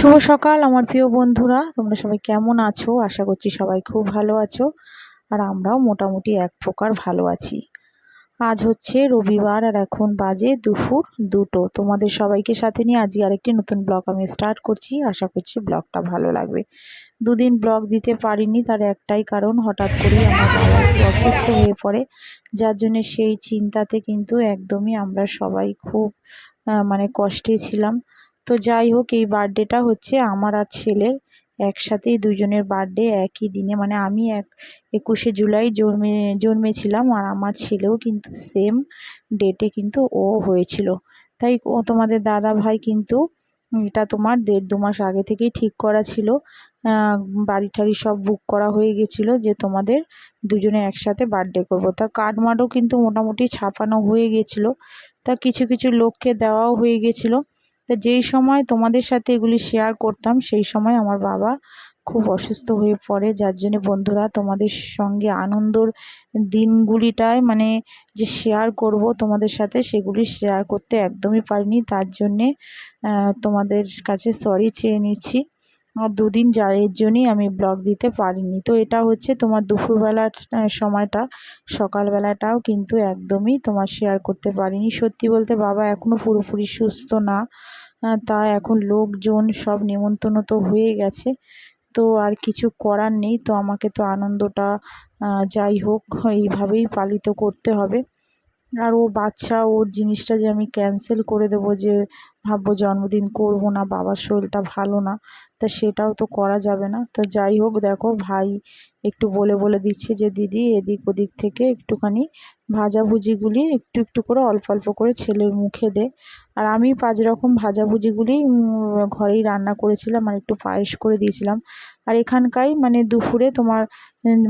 শুভ সকাল, আমার প্রিয় বন্ধুরা। তোমরা সবাই কেমন আছো? আশা করছি সবাই খুব ভালো আছো, আর আমরাও মোটামুটি এক প্রকার ভালো আছি। আজ হচ্ছে রবিবার, আর এখন বাজে দুপুর দুটো। তোমাদের সবাইকে সাথে নিয়ে আজকে আরেকটি নতুন ব্লগ আমি স্টার্ট করছি। আশা করছি ব্লগটা ভালো লাগবে। দুদিন ব্লগ দিতে পারিনি, তার একটাই কারণ, হঠাৎ করেই আমার বাবা অসুস্থ হয়ে পড়ে। যার জন্য সেই চিন্তাতে কিন্তু একদমই আমরা সবাই খুব মানে কষ্টে ছিলাম। তো যাই হোক, এই বার্থডেটা হচ্ছে আমার আর ছেলের একসাথেই দুজনের বার্থডে একই দিনে। মানে আমি এক একুশে জুলাই জন্মে, জন্মেছিলাম আর আমার ছেলেও কিন্তু সেম ডেটে কিন্তু ও হয়েছিল। তাই ও, তোমাদের দাদা ভাই কিন্তু এটা তোমার দেড় দু মাস আগে থেকেই ঠিক করা ছিল। বাড়ি ঠাড়ি সব বুক করা হয়ে গেছিল যে তোমাদের দুজনে একসাথে বার্থডে করব। তা কার্ড মার্ডও কিন্তু মোটামুটি ছাপানো হয়ে গেছিল। তা কিছু কিছু লোককে দেওয়াও হয়ে গেছিল। তা যেই সময় তোমাদের সাথে এগুলি শেয়ার করতাম, সেই সময় আমার বাবা খুব অসুস্থ হয়ে পড়ে। যার জন্য বন্ধুরা, তোমাদের সঙ্গে আনন্দর দিনগুলিটায় মানে যে শেয়ার করব তোমাদের সাথে, সেগুলি শেয়ার করতে একদমই পারিনি। তার জন্যে তোমাদের কাছে সরি চেয়ে নিচ্ছি। আর দুদিন যা এর জন্যই আমি ব্লগ দিতে পারিনি। তো এটা হচ্ছে তোমার দুপুরবেলার সময়টা, সকালবেলাটাও কিন্তু একদমই তোমার শেয়ার করতে পারিনি। সত্যি বলতে বাবা এখনও পুরোপুরি সুস্থ না তা এখন লোকজন সব নিমন্ত্রণ তো হয়ে গেছে, তো আর কিছু করার নেই। তো আমাকে তো আনন্দটা যাই হোক, এইভাবেই পালিত করতে হবে। আর ও বাচ্চা, ওর জিনিসটা যে আমি ক্যান্সেল করে দেবো, যে ভাববো জন্মদিন করব না, বাবার শরীরটা ভালো না, তা সেটাও তো করা যাবে না। তো যাই হোক, দেখো ভাই একটু বলে বলে দিচ্ছে যে, দিদি, এদিক ওদিক থেকে একটুখানি ভাজাভুজিগুলি একটু একটু করে অল্প অল্প করে ছেলের মুখে দে। আর আমি পাঁচ রকম ভাজাভুজিগুলি ঘরেই রান্না করেছিলাম আর একটু পায়েস করে দিয়েছিলাম। আর এখানকাই মানে দুপুরে তোমার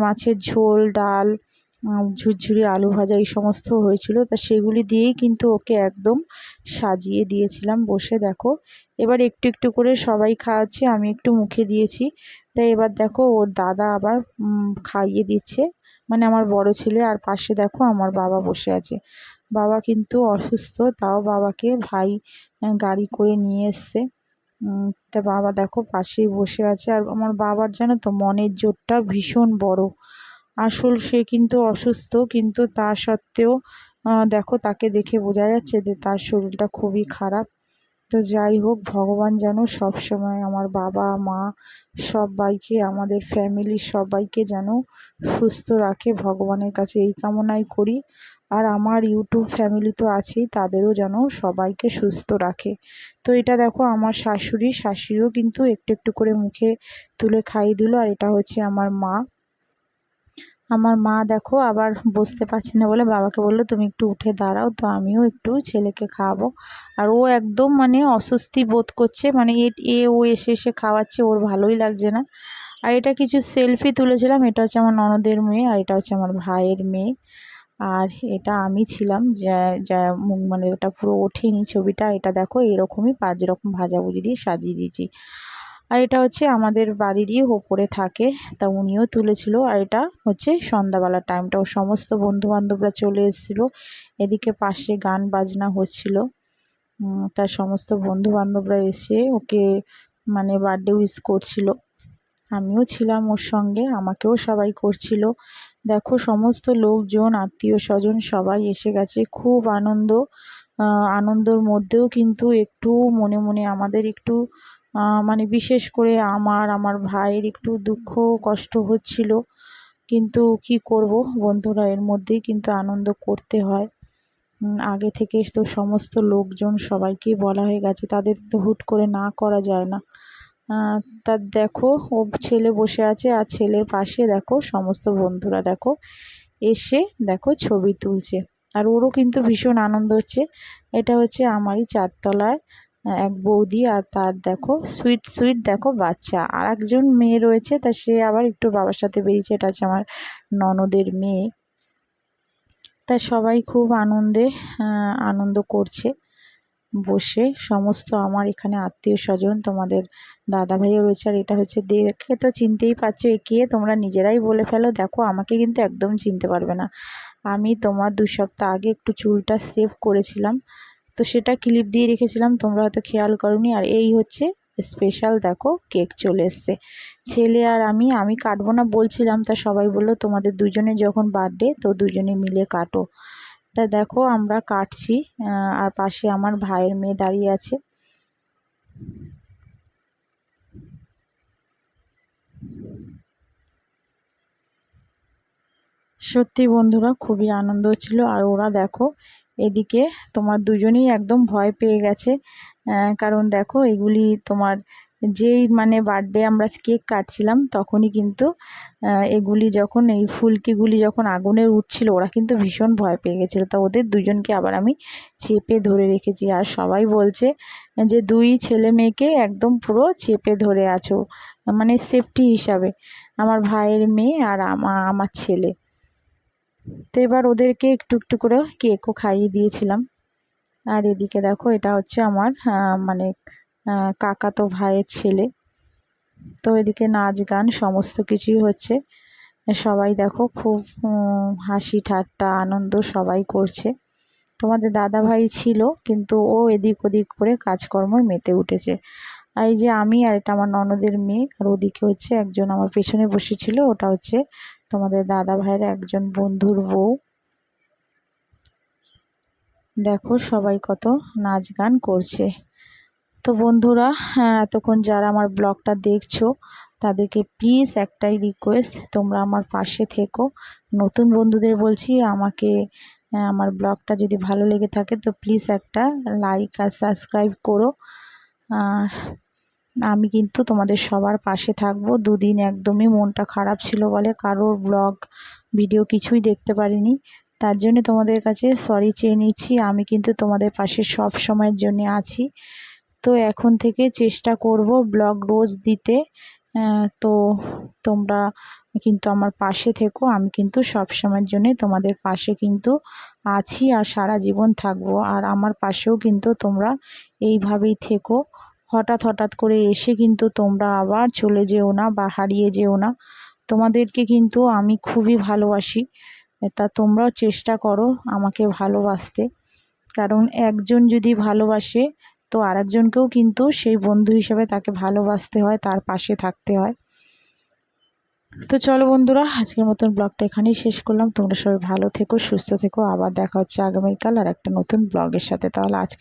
মাছের ঝোল, ডাল ঝুরঝুরি আলু ভাজা এই সমস্ত হয়েছিল। তা সেগুলি দিয়েই কিন্তু ওকে একদম সাজিয়ে দিয়েছিলাম। বসে দেখো, এবার একটু একটু করে সবাই খাওয়াচ্ছে আমি একটু মুখে দিয়েছি। তাই এবার দেখো, ওর দাদা আবার খাইয়ে দিচ্ছে। মানে আমার বড় ছেলে, আর পাশে দেখো আমার বাবা বসে আছে। বাবা কিন্তু অসুস্থ, তাও বাবাকে ভাই গাড়ি করে নিয়ে এসছে। তা বাবা দেখো পাশেই বসে আছে। আর আমার বাবার জানো তো, মনের জোরটা ভীষণ বড়। আসল সে কিন্তু অসুস্থ, কিন্তু তা সত্ত্বেও দেখো তাকে দেখে বোঝা যাচ্ছে যে তার শরীরটা খুবই খারাপ। তো যাই হোক, ভগবান যেন সবসময় আমার বাবা, মা, সবাইকে, আমাদের ফ্যামিলির সবাইকে যেন সুস্থ রাখে। ভগবানের কাছে এই কামনাই করি। আর আমার ইউটিউব ফ্যামিলি তো আছেই, তাদেরও যেন সবাইকে সুস্থ রাখে। তো এটা দেখো আমার শাশুড়ি, শাশুড়িও কিন্তু একটু একটু করে মুখে তুলে খাইয়ে দিল। আর এটা হচ্ছে আমার মা। আমার মা দেখো আবার বসতে পারছে না বলে বাবাকে বলল, তুমি একটু উঠে দাঁড়াও। তো আমিও একটু ছেলেকে খাওয়াবো। আর ও একদম মানে অস্বস্তি বোধ করছে মানে এ ও এসে এসে খাওয়াচ্ছে, ওর ভালোই লাগছে না। আর এটা কিছু সেলফি তুলেছিলাম, এটা হচ্ছে আমার ননদের মেয়ে আর এটা হচ্ছে আমার ভাইয়ের মেয়ে। আর এটা আমি ছিলাম, যা যা মানে ওটা পুরো ওঠেনি ছবিটা, এটা দেখো এরকমই পাঁচ রকম ভাজাভুজি দিয়ে সাজিয়ে দিয়েছি। আর এটা হচ্ছে আমাদের বাড়িরই ওপরে থাকে, তা উনিও তুলেছিল। আর এটা হচ্ছে সন্ধ্যাবেলার টাইমটা ও সমস্ত বন্ধুবান্ধবরা চলে এসেছিল। এদিকে পাশে গান বাজনা হচ্ছিল। তার সমস্ত বন্ধুবান্ধবরা এসে ওকে মানে বার্থডে উইস করছিল। আমিও ছিলাম ওর সঙ্গে, আমাকেও সবাই করছিল। দেখো সমস্ত লোকজন, আত্মীয় স্বজন সবাই এসে গেছে। খুব আনন্দ আনন্দর মধ্যেও কিন্তু একটু মনে মনে আমাদের একটু মানে বিশেষ করে আমার আমার ভাইয়ের একটু দুঃখ, কষ্ট হচ্ছিল। কিন্তু কি করব বন্ধুরা, এর মধ্যেই কিন্তু আনন্দ করতে হয়। আগে থেকে তো সমস্ত লোকজন সবাইকেই বলা হয়ে গেছে, তাদের তো হুট করে না করা যায় না। তা দেখো, ও ছেলে বসে আছে, আর ছেলের পাশে দেখো, সমস্ত বন্ধুরা দেখো, এসে দেখো ছবি তুলছে। আর ওরও কিন্তু ভীষণ আনন্দ হচ্ছে। এটা হচ্ছে আমারই চারতলায় এক বৌদি আর তার দেখো, সুইট সুইট দেখো বাচ্চা। আর একজন মেয়ে রয়েছে, তা সে আবার একটু বাবার সাথে বেরিয়েছে, এটা হচ্ছে আমার ননদের মেয়ে। তা সবাই খুব আনন্দে আনন্দ করছে। বসে সমস্ত আমার এখানে আত্মীয় স্বজন, তোমাদের দাদা ভাইও রয়েছে, আর এটা হচ্ছে দেখে তো চিনতেই পারছ একে তোমরা নিজেরাই বলে ফেলো, দেখো আমাকে কিন্তু একদম চিনতে পারবে না। আমি তোমার দু সপ্তাহ আগে একটু চুলটা সেভ করেছিলাম। তো সেটা ক্লিপ দিয়ে রেখেছিলাম, তোমরা হয়তো খেয়াল করনি। আর এই হচ্ছে স্পেশাল দেখো কেক চলে এসছে। ছেলে আর আমি আমি কাটবো না বলছিলাম, তা সবাই বলল তোমাদের দুজনে যখন বার্থডে তো দুজনে মিলে কাটো। তা দেখো আমরা কাটছি আর পাশে আমার ভাইয়ের মেয়ে দাঁড়িয়ে আছে। সত্যি বন্ধুরা খুবই আনন্দ হচ্ছিল আর ওরা দেখো, এদিকে তোমার দুজনেই একদম ভয় পেয়ে গেছে। কারণ দেখো, এগুলি তোমার যেই মানে বার্থডে আমরা কেক কাটছিলাম, তখনই কিন্তু এগুলি যখন, এই ফুলকিগুলি যখন আগুনে উঠছিল, ওরা কিন্তু ভীষণ ভয় পেয়ে গেছিল। তা ওদের দুজনকে আবার আমি চেপে ধরে রেখেছি। আর সবাই বলছে যে, দুই ছেলে মেয়েকে একদম পুরো চেপে ধরে আছো মানে সেফটি হিসাবে। আমার ভাইয়ের মেয়ে আর আমার ছেলে। তো এবার ওদেরকে একটু একটু করে কেকও খাইয়ে দিয়েছিলাম। আর এদিকে দেখো, এটা হচ্ছে আমার মানে কাকা তো ভাইয়ের ছেলে। তো এদিকে নাচ গান সমস্ত কিছুই হচ্ছে। সবাই দেখো, খুব হাসি ঠাট্টা আনন্দ সবাই করছে। তোমাদের দাদা ভাই ছিল, কিন্তু ও এদিক ওদিক করে কাজকর্ম মেতে উঠেছে। এই যে আমি আর এটা আমার ননদের মেয়ে আর ওদিকে হচ্ছে একজন আমার পেছনে বসেছিল ওটা হচ্ছে তোমাদের দাদা ভাইয়ের একজন বন্ধুর বউ। দেখো সবাই কত নাচ গান করছে। তো বন্ধুরা হ্যাঁ, এতক্ষণ যারা আমার ব্লগটা দেখছ তাদেরকে প্লিজ একটাই রিকোয়েস্ট তোমরা আমার পাশে থেকো। নতুন বন্ধুদের বলছি আমাকে আমার ব্লগটা যদি ভালো লেগে থাকে তো প্লিজ একটা লাইক আর সাবস্ক্রাইব করো। আর আমি কিন্তু তোমাদের সবার পাশে থাকব। দুদিন একদমই মনটা খারাপ ছিল বলে কারোর ব্লগ ভিডিও কিছুই দেখতে পারিনি। তার জন্য তোমাদের কাছে সরি চেয়ে নিচ্ছি। আমি কিন্তু তোমাদের পাশে সব সময়ের জন্য আছি। তো এখন থেকে চেষ্টা করব ব্লগ রোজ দিতে। তো তোমরা কিন্তু আমার পাশে থেকো। আমি কিন্তু সব সময়ের জন্যে তোমাদের পাশে কিন্তু আছি আর সারা জীবন থাকব। আর আমার পাশেও কিন্তু তোমরা এইভাবেই থেকো। হঠাৎ হঠাৎ করে এসে কিন্তু তোমরা আবার চলে যেও না বা হারিয়ে যেও না। তোমাদেরকে কিন্তু আমি খুবই ভালোবাসি। তা তোমরাও চেষ্টা করো আমাকে ভালোবাসতে। কারণ একজন যদি ভালোবাসে তো আরেকজনকেও কিন্তু সেই বন্ধু হিসেবে তাকে ভালোবাসতে হয়, তার পাশে থাকতে হয়। তো চলো বন্ধুরা, আজকের মতন ব্লগটা এখানেই শেষ করলাম। তোমরা সবাই ভালো থেকো, সুস্থ থেকো। আবার দেখা হচ্ছে আগামীকাল আর একটা নতুন ব্লগের সাথে। তাহলে আজকে